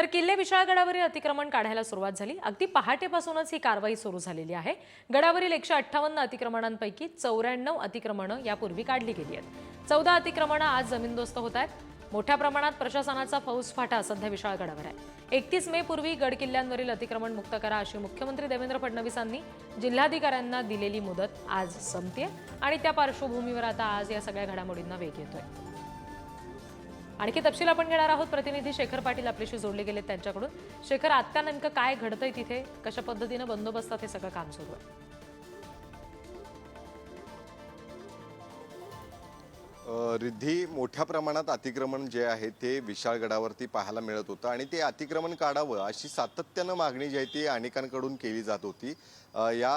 तर किल्ले विशाळगडावरील अतिक्रमण काढायला सुरुवात झाली. अगदी पहाटेपासूनच ही कारवाई सुरू झालेली आहे. गडावरील एकशे अठ्ठावन्न अतिक्रमणांपैकी चौऱ्याण्णव अतिक्रमणं यापूर्वी काढली गेली आहेत. चौदा अतिक्रमणं आज जमीनदोस्त होत आहेत. मोठ्या प्रमाणात प्रशासनाचा फौजफाटा सध्या विशाळगडावर आहे. एकतीस मे पूर्वी गड किल्ल्यांवरील अतिक्रमण मुक्त करा अशी मुख्यमंत्री देवेंद्र फडणवीसांनी जिल्हाधिकाऱ्यांना दिलेली मुदत आज संपते आणि त्या पार्श्वभूमीवर आता आज या सगळ्या घडामोडींना वेग येतोय. आणखी तपशील आपण घेणार आहोत. प्रतिनिधी शेखर पाटील आपल्याशी जोडले गेलेत त्यांच्याकडून. शेखर आत्ता नेमकं काय घडतंय तिथे? कशा पद्धतीनं बंदोबस्तात हे सगळं काम सुरू आहे. रिद्धी मोठ्या प्रमाणात अतिक्रमण जे आहे ते विशाळगडावरती पाहायला मिळत होतं आणि ते अतिक्रमण काढावं अशी सातत्यानं मागणी जी आहे ती अनेकांकडून केली जात होती. या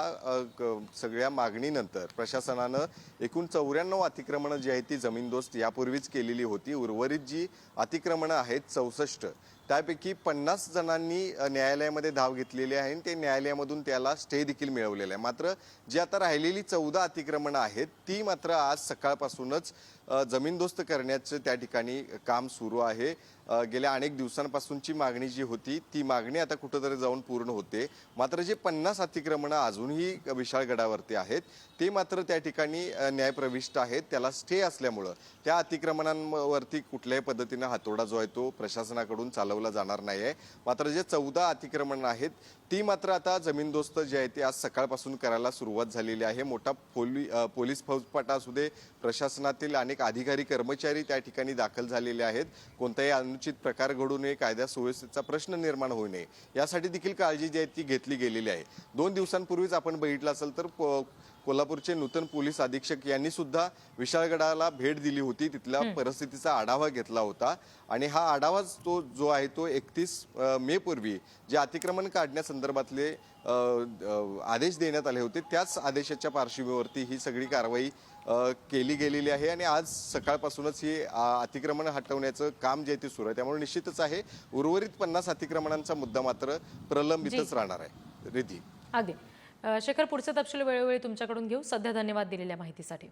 क- सगळ्या मागणीनंतर प्रशासनानं एकूण चौऱ्याण्णव अतिक्रमणं जी आहेत ती जमीनदोस्त यापूर्वीच केलेली होती. उर्वरित जी अतिक्रमणं आहेत चौसष्ट त्यापैकी पन्नास जणांनी न्यायालयामध्ये धाव घेतलेली आहे आणि ते न्यायालयामधून त्याला स्टे देखील मिळवलेला आहे. मात्र जी आता राहिलेली चौदा अतिक्रमणं आहेत ती मात्र आज सकाळपासूनच जमीनदोस्त करण्याचं त्या ठिकाणी काम सुरू आहे. गेल्या अनेक दिवसांपासूनची मागणी जी होती ती मागणी आता कुठंतरी जाऊन पूर्ण होते. मात्र जे पन्नास अतिक्रमणं अजूनही विशाळगडावरती आहेत ते मात्र त्या ठिकाणी न्यायप्रविष्ट आहेत. त्याला स्टे असल्यामुळं त्या अतिक्रमणांवरती कुठल्याही पद्धतीनं हातोडा जो आहे तो प्रशासनाकडून चालवला जाणार नाही आहे मात्र जे चौदा अतिक्रमण आहेत ती मात्र आता जमीनदोस्त जे आहे ते आज सकाळपासून करायला सुरुवात झालेली आहे. मोठा पोली पोलीस फौजपाटा असू दे प्रशासनातील अनेक अधिकारी कर्मचारी त्या ठिकाणी दाखल झालेले आहेत. कोणताही अनुचित प्रकार घडू नये कायदा सुव्यवस्थेचा प्रश्न निर्माण होऊ नये. यासाठी देखील काळजी जी आहे ती घेतली गेलेली आहे. दोन दिवसांपूर्वीच आपण बघितलं असेल तर कोल्हापूरचे नूतन पोलीस अधीक्षक यांनी सुद्धा विशाळगडाला भेट दिली होती. तिथल्या परिस्थितीचा आढावा घेतला होता. आणि हा आढावा तो जो आहे तो एकतीस मे पूर्वी जे अतिक्रमण काढण्यासंदर्भातले आदेश देण्यात आले होते त्याच आदेशाच्या पार्श्वभूमीवरती ही सगळी कारवाई केली गेलेली आहे. आणि आज सकाळपासूनच ही अतिक्रमण हटवण्याचं काम जे आहे ते सुरू आहे. त्यामुळे निश्चितच आहे उर्वरित पन्नास अतिक्रमणांचा मुद्दा मात्र प्रलंबितच राहणार आहे. रिधी शेखर पुढचे तपशील वेळोवेळी तुमच्याकडून घेऊ. सध्या धन्यवाद दिलेल्या माहितीसाठी.